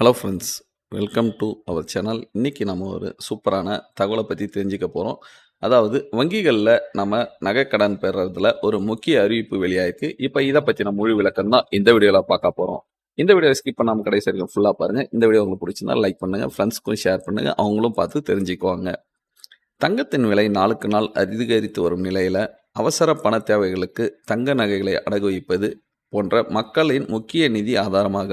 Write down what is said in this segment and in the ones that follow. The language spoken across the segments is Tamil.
Hello friends welcome to our channel இன்றைக்கி நம்ம ஒரு சூப்பரான தகவலை பற்றி தெரிஞ்சுக்க போகிறோம் அதாவது வங்கிகளில் நம்ம நகைக்கடன் பெறுறதுல ஒரு முக்கிய அறிவிப்பு வெளியாயிருக்கு. இப்போ இதை பற்றின முழு விளக்கம் தான் இந்த வீடியோவில் பார்க்க போகிறோம் இந்த வீடியோ ஸ்கிப் பண்ணாமல் கடைசி வரைக்கும் ஃபுல்லாக பாருங்கள் இந்த வீடியோ உங்களுக்கு பிடிச்சிருந்தா லைக் பண்ணுங்கள் ஃப்ரெண்ட்ஸ்க்கும் ஷேர் பண்ணுங்கள் அவங்களும் பார்த்து தெரிஞ்சுக்குவாங்க. தங்கத்தின் விலை நாளுக்கு நாள் அதிகரித்து வரும் நிலையில் அவசர பண தேவைகளுக்கு தங்க நகைகளை அடகு வைப்பது போன்ற மக்களின் முக்கிய நிதி ஆதாரமாக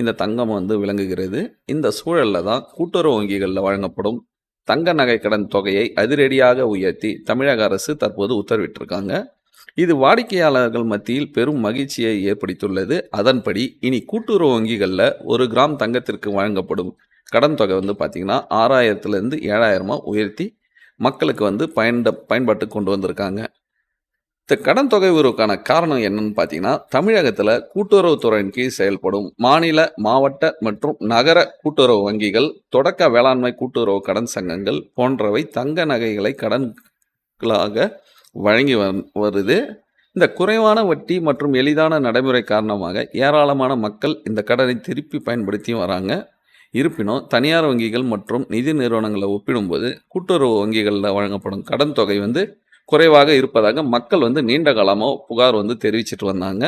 இந்த தங்கம் வந்து விளங்குகிறது. இந்த சூழலில் தான் கூட்டுறவு வங்கிகளில் வழங்கப்படும் தங்க நகை கடன் தொகையை அதிரடியாக உயர்த்தி தமிழக அரசு தற்போது உத்தரவிட்டிருக்காங்க. இது வாடிக்கையாளர்கள் மத்தியில் பெரும் மகிழ்ச்சியை ஏற்படுத்தியுள்ளது. அதன்படி இனி கூட்டுறவு வங்கிகளில் ஒரு கிராம் தங்கத்திற்கு வழங்கப்படும் கடன் தொகை வந்து பார்த்திங்கன்னா ஆறாயிரத்துலேருந்து ஏழாயிரமாக உயர்த்தி மக்களுக்கு வந்து பயன்ட பயன்பாட்டுக்கு கொண்டு வந்திருக்காங்க. இந்த கடன் தொகை உயர்வுக்கான காரணம் என்னன்னு பார்த்தீங்கன்னா தமிழகத்தில் கூட்டுறவுத்துறையின் கீழ் செயல்படும் மாநில மாவட்ட மற்றும் நகர கூட்டுறவு வங்கிகள் தொடக்க வேளாண்மை கூட்டுறவு கடன் சங்கங்கள் போன்றவை தங்க நகைகளை கடன்களாக வழங்கி வருது. இந்த குறைவான வட்டி மற்றும் எளிதான நடைமுறை காரணமாக ஏராளமான மக்கள் இந்த கடனை திருப்பி பயன்படுத்தி வராங்க. இருப்பினும் தனியார் வங்கிகள் மற்றும் நிதி நிறுவனங்களை ஒப்பிடும்போது கூட்டுறவு வங்கிகளில் வழங்கப்படும் கடன் தொகை வந்து குறைவாக இருப்பதாக மக்கள் வந்து நீண்ட காலமாக புகார் வந்து தெரிவிச்சிட்டு வந்தாங்க.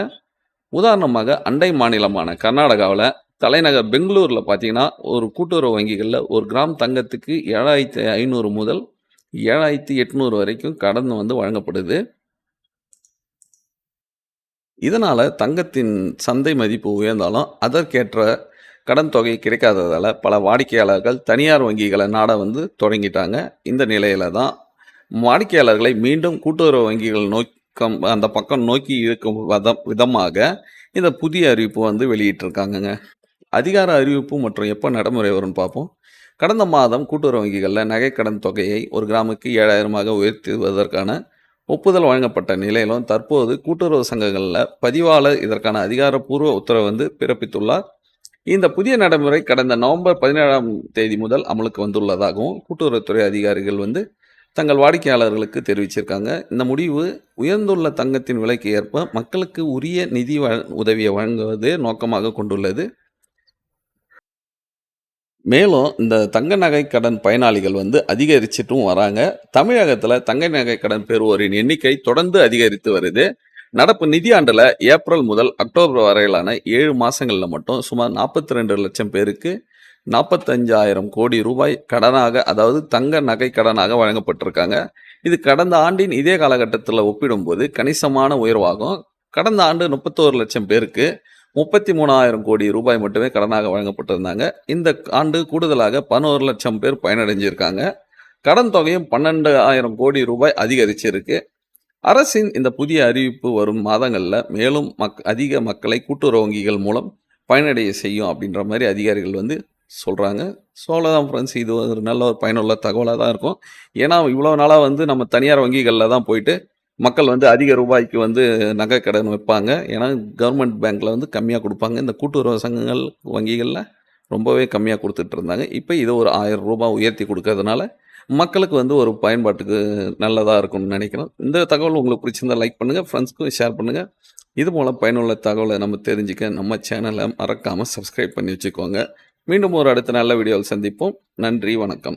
உதாரணமாக அண்டை மாநிலமான கர்நாடகாவில் தலைநகர் பெங்களூரில் பார்த்தீங்கன்னா ஒரு கூட்டுறவு வங்கிகளில் ஒரு கிராம் தங்கத்துக்கு ஏழாயிரத்தி ஐநூறு முதல் ஏழாயிரத்தி எட்நூறு வரைக்கும் கடன் வந்து வழங்கப்படுது. இதனால் தங்கத்தின் சந்தை மதிப்பு உயர்ந்தாலும் அதற்கேற்ற கடன் தொகை கிடைக்காததால் பல வாடிக்கையாளர்கள் தனியார் வங்கிகளை நாட வந்து தொடங்கிட்டாங்க. இந்த நிலையில் தான் வாடிக்கையாளர்களை மீண்டும் கூட்டுறவு வங்கிகள் நோக்கம் அந்த பக்கம் நோக்கி இருக்கும் விதம் விதமாக இந்த புதிய அறிவிப்பு வந்து வெளியிட்டிருக்காங்கங்க. அதிகார அறிவிப்பு மற்றும் எப்போ நடைமுறை வரும்னு பார்ப்போம். கடந்த மாதம் கூட்டுறவு வங்கிகளில் நகைக்கடன் தொகையை ஒரு கிராமுக்கு ஏழாயிரமாக உயர்த்துவதற்கான ஒப்புதல் வழங்கப்பட்ட நிலையிலும் தற்போது கூட்டுறவு சங்கங்களில் பதிவாளர் இதற்கான அதிகாரப்பூர்வ உத்தரவு வந்து பிறப்பித்துள்ளார். இந்த புதிய நடைமுறை கடந்த நவம்பர் பதினேழாம் தேதி முதல் அமலுக்கு வந்துள்ளதாகவும் கூட்டுறவுத்துறை அதிகாரிகள் வந்து தங்கள் வாடிக்கையாளர்களுக்கு தெரிவிச்சிருக்காங்க. இந்த முடிவு உயர்ந்துள்ள தங்கத்தின் விலைக்கு ஏற்ப மக்களுக்கு உரிய நிதி உதவியை வழங்குவதே நோக்கமாக கொண்டுள்ளது. மேலும் இந்த தங்க நகை கடன் பயனாளிகள் வந்து அதிகரிச்சிட்டும் வராங்க. தமிழகத்தில் தங்க நகை கடன் பெறுவோரின் எண்ணிக்கை தொடர்ந்து அதிகரித்து வருது. நடப்பு நிதியாண்டில் ஏப்ரல் முதல் அக்டோபர் வரையிலான ஏழு மாதங்களில் மட்டும் சுமார் நாற்பத்தி ரெண்டு லட்சம் பேருக்கு நாற்பத்தஞ்சாயிரம் கோடி ரூபாய் கடனாக அதாவது தங்க நகை கடனாக வழங்கப்பட்டிருக்காங்க. இது கடந்த ஆண்டின் இதே காலகட்டத்தில் ஒப்பிடும்போது கணிசமான உயர்வாகும். கடந்த ஆண்டு முப்பத்தோரு லட்சம் பேருக்கு முப்பத்தி மூணாயிரம் கோடி ரூபாய் மட்டுமே கடனாக வழங்கப்பட்டிருந்தாங்க. இந்த ஆண்டு கூடுதலாக பதினோரு லட்சம் பேர் பயனடைஞ்சிருக்காங்க. கடன் தொகையும் பன்னெண்டு ஆயிரம் கோடி ரூபாய் அதிகரிச்சிருக்கு. அரசின் இந்த புதிய அறிவிப்பு வரும் மாதங்களில் மேலும் மக் அதிக மக்களை கூட்டுறவு வங்கிகள் மூலம் பயனடைய செய்யும் அப்படின்ற மாதிரி அதிகாரிகள் வந்து சொல்கிறாங்க ஸோ அவ்வளோதான் ஃப்ரெண்ட்ஸ் இது ஒரு நல்ல ஒரு பயனுள்ள தகவலாக தான் இருக்கும். ஏன்னா இவ்வளோ நாளாக வந்து நம்ம தனியார் வங்கிகளில் தான் போயிட்டு மக்கள் வந்து அதிக ரூபாய்க்கு வந்து நகை கடன் வைப்பாங்க. ஏன்னா கவர்மெண்ட் பேங்க்கில் வந்து கம்மியாக கொடுப்பாங்க. இந்த கூட்டுறவு சங்கங்கள் வங்கிகளில் ரொம்பவே கம்மியாக கொடுத்துட்டு இருந்தாங்க. இப்போ இதை ஒரு ஆயிரம் ரூபாய் உயர்த்தி கொடுக்கறதுனால மக்களுக்கு வந்து ஒரு பயன்பாட்டுக்கு நல்லதாக இருக்கும்னு நினைக்கிறோம். இந்த தகவல் உங்களுக்கு பிடிச்சிருந்தா லைக் பண்ணுங்கள் ஃப்ரெண்ட்ஸ்க்கும் ஷேர் பண்ணுங்கள் இது மூலம் பயனுள்ள தகவலை நம்ம தெரிஞ்சுக்க நம்ம சேனலை மறக்காமல் சப்ஸ்கிரைப் பண்ணி வச்சுக்கோங்க. மீண்டும் ஒரு அடுத்த நல்ல வீடியோவில் சந்திப்போம். நன்றி வணக்கம்.